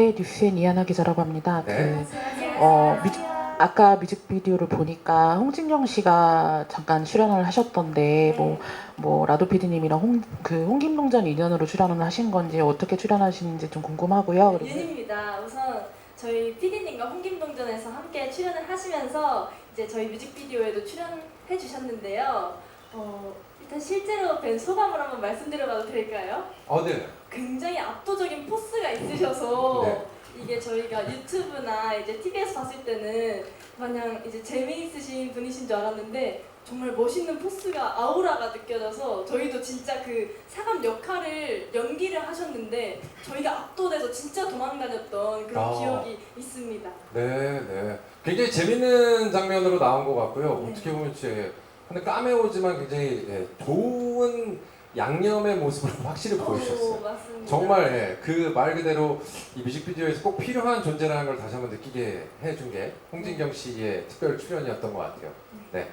네, 뉴스엔 이하나 기자라고 합니다. 네. 그, 어, 뮤직, 아까 뮤직비디오를 보니까 홍진경 씨가 잠깐 출연을 하셨던데 뭐, 뭐 라도 PD님이랑 홍, 그 홍김동 전 인연으로 출연을 하신 건지 어떻게 출연하시는지 좀 궁금하고요. 그리고 윤입니다. 우선 저희 PD님과 홍김동전에서 함께 출연을 하시면서 이제 저희 뮤직비디오에도 출연해 주셨는데요. 어, 일단 실제로 뵌 소감을 한번 말씀드려봐도 될까요? 어, 네. 굉장히 압도적인 포스가 있으셔서 네. 이게 저희가 유튜브나 이제 TV에서 봤을 때는 마냥 이제 재미있으신 분이신 줄 알았는데 정말 멋있는 포스가 아우라가 느껴져서 저희도 진짜 그 사람 역할을 연기를 하셨는데 저희가 압도돼서 진짜 도망다녔던 그런 아. 기억이 있습니다. 네, 네. 굉장히 재밌는 장면으로 나온 것 같고요. 네. 어떻게 보면 제 근데 까메오지만 굉장히 예, 좋은 양념의 모습을 확실히 보여주셨어요. 오, 맞습니다. 정말 예, 그말 그대로 이 뮤직비디오에서 꼭 필요한 존재라는 걸 다시 한번 느끼게 해준 게 홍진경 씨의 특별 출연이었던 것 같아요. 네.